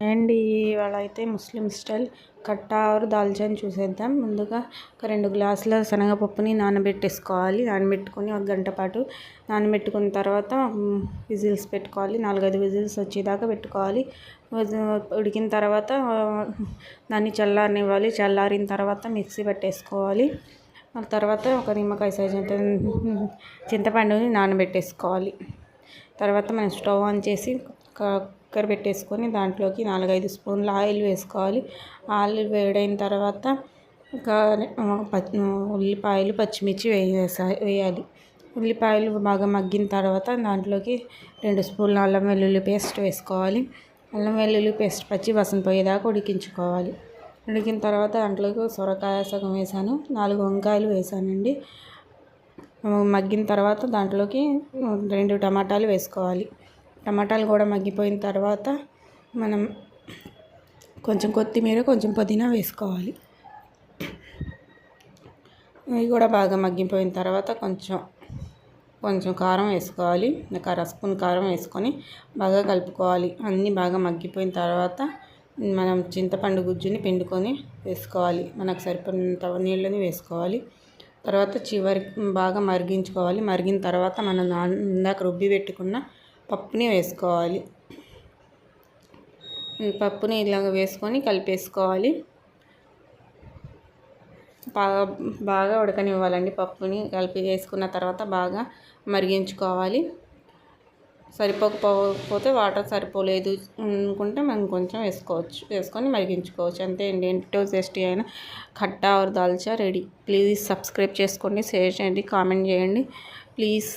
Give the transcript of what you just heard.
And ఇవాళ అయితే ముస్లిం style Katta are చూసేద్దాం. ముందుగా ఒక రెండు గ్లాసుల శనగపప్పుని నానబెట్టేసుకోవాలి. నానబెట్టుకొని ఒక గంట పాటు నానబెట్టుకున్న తర్వాత విజిల్స్ పెట్టుకోవాలి. నాలుగైదు విజిల్స్ వచ్చేదాకా పెట్టుకోవాలి. ఉడికిన తర్వాత దాన్ని చల్లారనివ్వాలి. చల్లారిన తర్వాత మిక్సీ పట్టేసుకోవాలి. తర్వాత ఒక నిమ్మకాయ సైజ్ చింతపండుని నానబెట్టేసుకోవాలి. తర్వాత మనం స్టవ్ ఆన్ చేసి కుక్కర్ పెట్టేసుకొని దాంట్లోకి నాలుగైదు స్పూన్ల ఆయిల్ వేసుకోవాలి. ఆయిల్ వేడైన తర్వాత ఒక ఉల్లిపాయలు పచ్చిమిర్చి వేసా వేయాలి. ఉల్లిపాయలు బాగా మగ్గిన తర్వాత దాంట్లోకి రెండు స్పూన్ల అల్లం వెల్లుల్లి పేస్ట్ వేసుకోవాలి. అల్లం వెల్లుల్లి పేస్ట్ పచ్చి వాసన పోయేదాకా ఉడికించుకోవాలి. ఉడికిన తర్వాత దాంట్లోకి సొరకాయ సగం వేసాను. నాలుగు వంకాయలు వేసానండి. మగ్గిన తర్వాత దాంట్లోకి రెండు టమాటాలు వేసుకోవాలి. టమాటాలు కూడా మగ్గిపోయిన తర్వాత మనం కొంచెం కొత్తిమీర కొంచెం పుదీనా వేసుకోవాలి. ఇవి కూడా బాగా మగ్గిపోయిన తర్వాత కొంచెం కొంచెం కారం వేసుకోవాలి. ఒక అర స్పూన్ కారం వేసుకొని బాగా కలుపుకోవాలి. అన్నీ బాగా మగ్గిపోయిన తర్వాత మనం చింతపండు గుజ్జుని పిండుకొని వేసుకోవాలి. మనకు సరిపడినంత నీళ్ళని వేసుకోవాలి. తర్వాత చివరి బాగా మరిగించుకోవాలి. మరిగిన తర్వాత మనం ఇందాక రుబ్బి పెట్టుకున్న పప్పుని వేసుకోవాలి. పప్పుని ఇలాగ వేసుకొని కలిపేసుకోవాలి. బాగా బాగా ఉడకనివ్వాలండి పప్పుని. కలిపి వేసుకున్న తర్వాత బాగా మరిగించుకోవాలి. సరిపోకపోతే వాటర్ సరిపోలేదు అనుకుంటే మనం కొంచెం వేసుకోవచ్చు. వేసుకొని మరిగించుకోవచ్చు. అంతే అండి. ఎంతో టేస్టీ అయిన ఖట్టా ఆర్ దాల్చా రెడీ. ప్లీజ్ సబ్స్క్రైబ్ చేసుకోండి షేర్ చేయండి కామెంట్ చేయండి. ప్లీజ్.